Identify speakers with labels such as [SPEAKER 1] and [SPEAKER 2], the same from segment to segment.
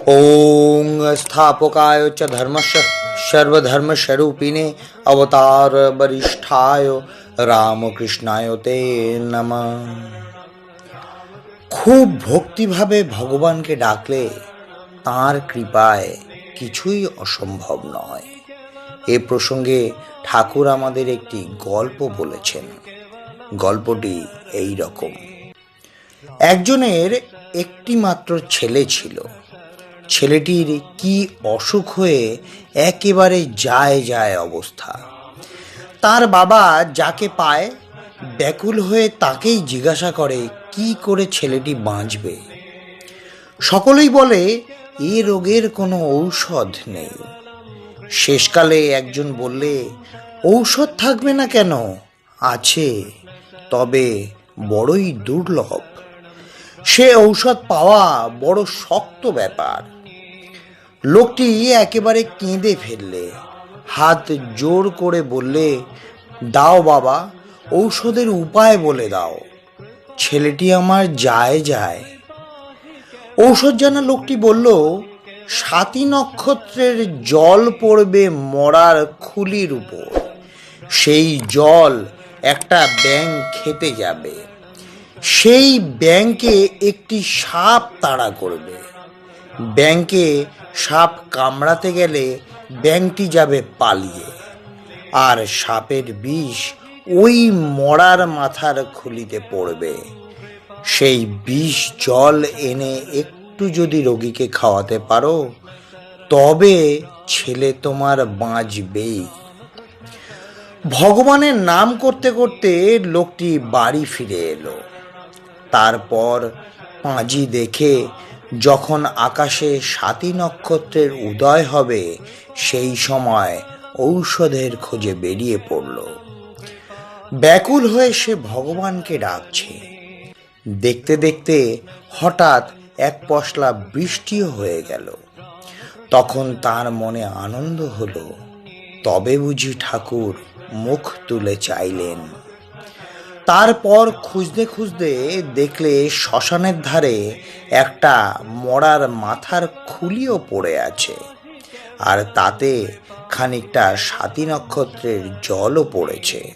[SPEAKER 1] ॐ स्थापकाय च धर्मस्य सर्वधर्मस्वरूपिणे अवतार वरिष्ठाय রামকৃষ্ণায় তে নমঃ খুব ভক্তিভাবে ভগবানকে ডাকলে তার কৃপায় কিছুই অসম্ভব নয় এ প্রসঙ্গে ঠাকুর আমাদের একটি গল্প বলেছেন গল্পটি এই রকম একজনের একটি মাত্র ছেলে ছিল ছেলেটির কি অসুখ হয়ে একেবারে যায় যায় অবস্থা। তার বাবা যাকে পায়, ব্যাকুল হয়ে তাকেই জিজ্ঞাসা করে, কি করে ছেলেটি বাঁচবে? সকলেই বলে, এ রোগের কোনো ঔষধ নেই। শেষকালে একজন বললে, ঔষধ থাকবে না কেন? আছে, তবে বড়ই দুর্লভ। সে ঔষধ পাওয়া বড় শক্ত ব্যাপার। লোকটি একেবারে কেঁদে ফেললে। হাত জোর করে বললে, দাও বাবা, ঔষধের উপায় বলে দাও। ছেলেটি আমার যায় যায়। ঔষধ জানা লোকটি বলল, সাতী নক্ষত্রের জল পড়বে মরার খুলির উপর। সেই জল একটা ব্যাঙ খেতে যাবে। সেই ব্যাংকে একটি সাপ তাড়া করবে। ব্যাংকে সাপ কামড়াতে গেলে ব্যাংকটি যাবে পালিয়ে। আর সাপের বিষ ওই মরার মাথার খুলিতে পড়বে। সেই বিষ জল এনে একটু যদি রোগীকে খাওয়াতে পারো, তবে ছেলে তোমার বাঁচবেই। ভগবানের নাম করতে করতে লোকটি বাড়ি ফিরে এলো। তারপর পাঁজি দেখে যখন আকাশে সাতী নক্ষত্রের উদয় হবে, সেই সময় ঔষধের খোঁজে বেরিয়ে পড়ল। ব্যাকুল হয়ে সে ভগবানকে ডাকছে। দেখতে দেখতে হঠাৎ এক পশলা বৃষ্টিও হয়ে গেল। তখন তার মনে আনন্দ হলো। তবে বুঝি ঠাকুর মুখ তুলে চাইলেন। তারপর খুঁজতে খুঁজতে দেখলে শ্মশানের ধারে একটা মরার মাথার খুলিও পড়ে আছে। আর তাতে খানিকটা সাতী নক্ষত্রের জলও পড়েছে।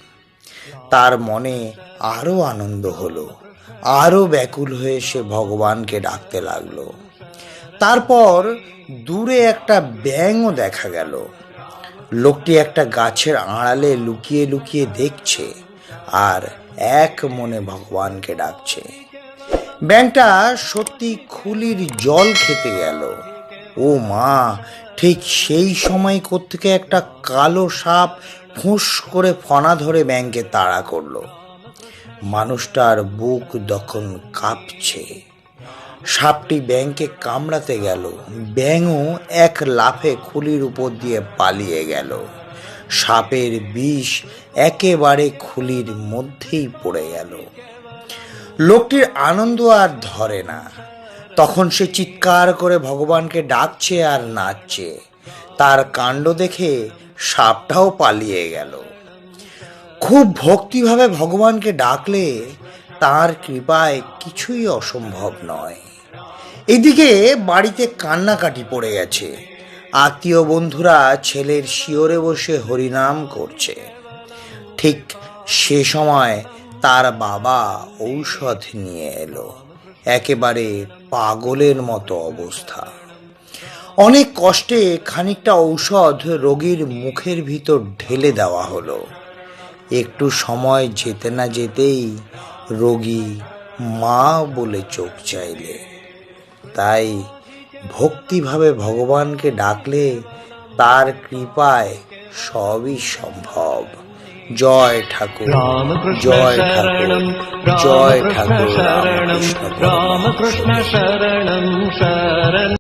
[SPEAKER 1] তার মনে আরও আনন্দ হলো আরও ব্যাকুল হয়ে সে ভগবানকে ডাকতে লাগল। তারপর দূরে একটা ব্যাঙও দেখা গেল। লোকটি একটা গাছের আড়ালে লুকিয়ে লুকিয়ে দেখছে, আর এক মনে ভগবানকে ডাকছে। ব্যাংকটা সত্যি খুলির জল খেতে গেল। ও মা, ঠিক সেই সময় কোত্থেকে একটা কালো সাপ ফুঁস করে ফনা ধরে ব্যাংকে তাড়া করল। মানুষটার বুক তখন কাঁপছে। সাপটি ব্যাংকে কামড়াতে গেল। ব্যাঙও এক লাফে খুলির উপর দিয়ে পালিয়ে গেল। সাপের বিষ একেবারে খুলির মধ্যেই পড়ে গেল। লোকটির আনন্দ আর ধরে না। তখন সে চিৎকার করে ভগবানকে ডাকছে আর নাচছে। তার কাণ্ড দেখে সাপটাও পালিয়ে গেল। খুব ভক্তিভাবে ভগবানকে ডাকলে তার কৃপায় কিছুই অসম্ভব নয়। এদিকে বাড়িতে কান্নাকাটি পড়ে গেছে। আত্মীয় বন্ধুরা ছেলের শিওরে বসে হরিনাম করছে। ঠিক সে সময় তার বাবা ঔষধ নিয়ে এলো। একেবারে পাগলের মতো অবস্থা। অনেক কষ্টে খানিকটা ঔষধ রোগীর মুখের ভিতর ঢেলে দেওয়া হলো। একটু সময় যেতে না যেতেই রোগী মা বলে চোখ চাইলে। তাই ভক্তিভাবে ভগবানকে ডাকলে তার কৃপায় সবই সম্ভব। জয় ঠাকুর জয় ঠাকুর জয় ঠাকুর রামকৃষ্ণ
[SPEAKER 2] শরণম, শরণ।